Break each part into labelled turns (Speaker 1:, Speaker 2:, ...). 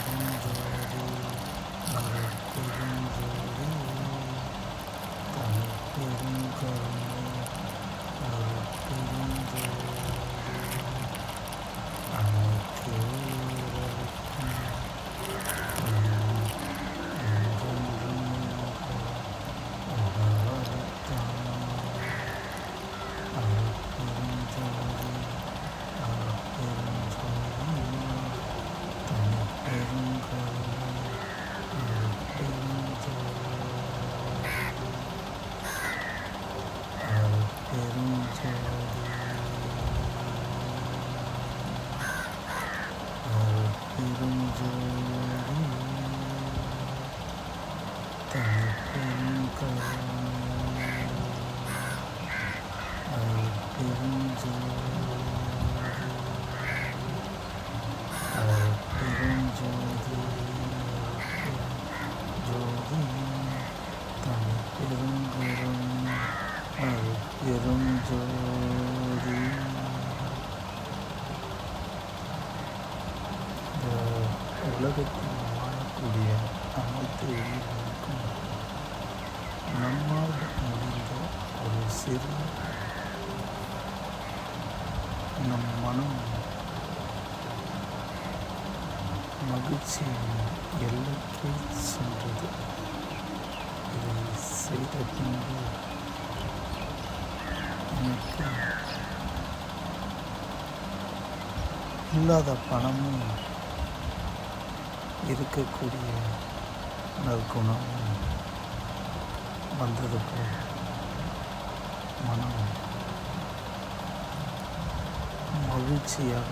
Speaker 1: அருட்பெருஞ்சோதி அருட்பெருஞ்சோதி அருட்பெருஞ்சோதி தனிப்பெருங்கருணை பெருஞ்சோதி உலகத்தில் வாழக்கூடிய அனைத்து உயிர்களுக்கும் நம்மால் முடிந்த ஒரு சிறு நம் மனம் மகிழ்ச்சியின் எல்லைக்கு சென்றது. இதை செய்த பின்பு எனக்கு இல்லாத பணமும் இருக்கக்கூடிய நற்குணமும் வந்தது போல் மனம் மகிழ்ச்சியாக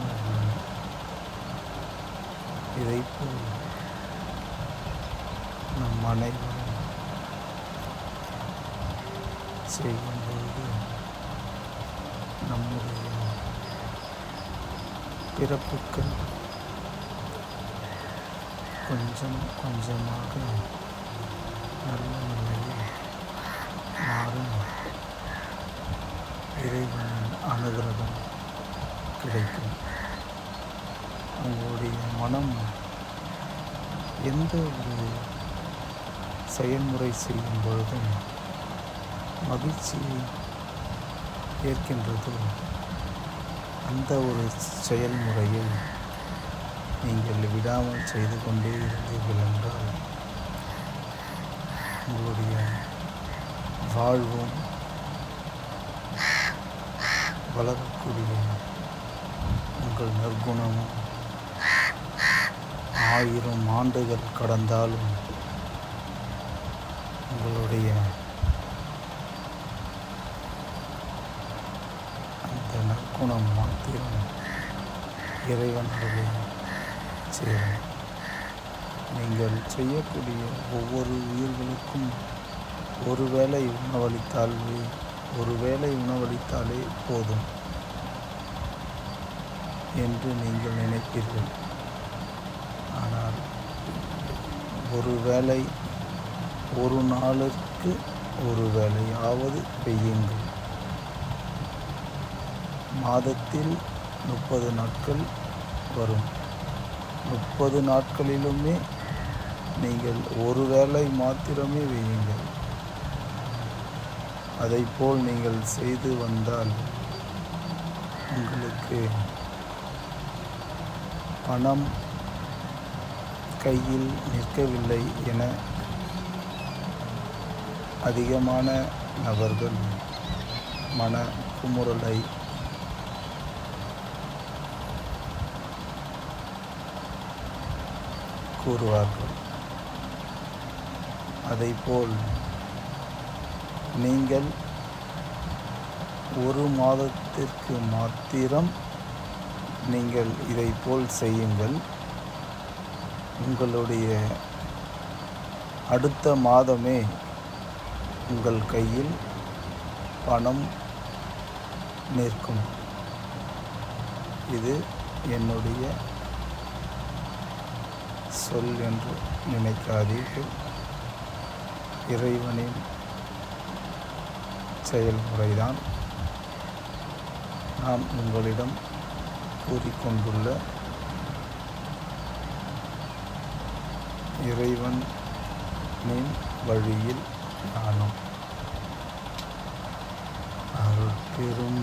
Speaker 1: இதை இதைப்போல் நம் அனைவரும் செய்யும்போது நம்முடைய பிறப்புக்கள் கொஞ்சம் கொஞ்சமாக நல்ல நிலையில் மாறும் இறைவனின் அனுகிரகம் கிடைக்கும். உங்களுடைய மனம் எந்த ஒரு செயல்முறை செய்யும் பொழுதும் மகிழ்ச்சியை ஏற்கின்றதோ. அந்த ஒரு செயல்முறையை நீங்கள் விடாமல் செய்து கொண்டே இருந்தீர்கள் என்றால் உங்களுடைய வாழ்வும் வளரக்கூடிய உங்கள் நற்குணமும் ஆயிரம் ஆண்டுகள் கடந்தாலும் உங்களுடைய அந்த நற்குணம் மாத்திரம் இறைவனுடைய நீங்கள் செய்யக்கூடிய ஒவ்வொரு உயிர்களுக்கும் ஒரு வேளை உணவளித்தால் ஒரு வேளை உணவளித்தாலே போதும் என்று நீங்கள் நினைப்பீர்கள். ஆனால் ஒரு வேளை ஒரு நாளுக்கு ஒரு வேளையாவது பெய்யுங்கள். மாதத்தில் முப்பது நாட்கள் வரும். முப்பது நாட்களிலுமே நீங்கள் ஒரு வேளை மாத்திரமே வெய்யுங்கள் அதைப்போல் நீங்கள் செய்து வந்தால் உங்களுக்கு பணம் கையில் நிற்கவில்லை என அதிகமான நபர்கள் மன குமுறலை கூறுவார்கள். அதைப்போல் நீங்கள் ஒரு மாதத்திற்கு மாத்திரம் நீங்கள் இதைப்போல் செய்யுங்கள். உங்களுடைய அடுத்த மாதமே உங்கள் கையில் பணம் நிற்கும். இது என்னுடைய சொல் என்று நினைக்காதீர்கள். இறைவனின் செயல்முறைதான் நாம் உங்களிடம் கூறிக்கொண்டுள்ள இறைவனின் வழியில் நானும் அருள் பெரும்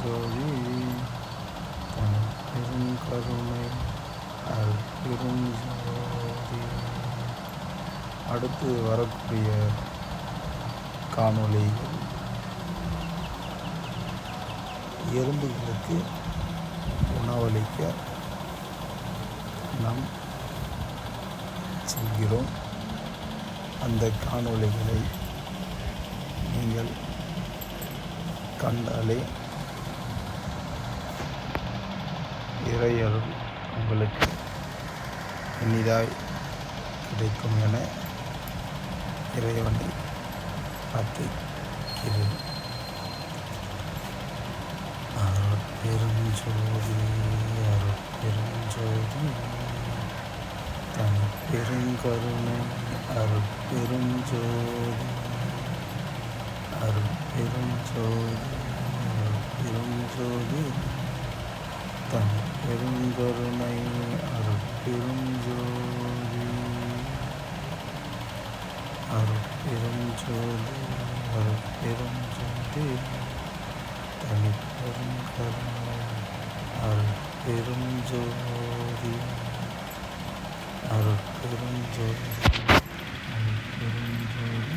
Speaker 1: அருட்பெரும் பெரும் தனிப்பெருங்கருணை பெரும் ஜோதி அடுத்து வரக்கூடிய காணொளிகள் எறும்புகளுக்கு உணவளிக்க நாம் செல்கிறோம். அந்த காணொளிகளை நீங்கள் கண்டாலே இறையருள் உங்களுக்கு இனிதாய் கிடைக்கும் என இறைவனை பிரார்த்திக்கிறேன். அருட்பெரும் ஜோதி அருட்பெரும் பெருங்கருணை அருட்பெருஞ்சோதி அருட்பெருஞ்சோதி அருட்பெருஞ்சோதி தன் ஜோதி அருட்பெரும் ஜோதி தனிப்பெருங்கருணை அருட்பெரும் ஜோதி அருட்பெரும் ஜோதி அருட்பெரும் ஜோதி தனிப்பெரும் கருணை அருட்பெரும் ஜோதி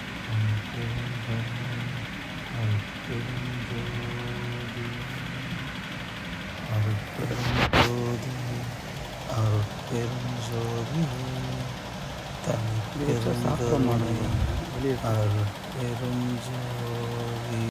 Speaker 1: அருட்பெரும் ஜோதி அருட்பெரும் அருட்பெரும் ஜோதி அருட்பெரும் ஜோதி தனிப்பெரும் கருணை அருட்பெரும் ஜோதி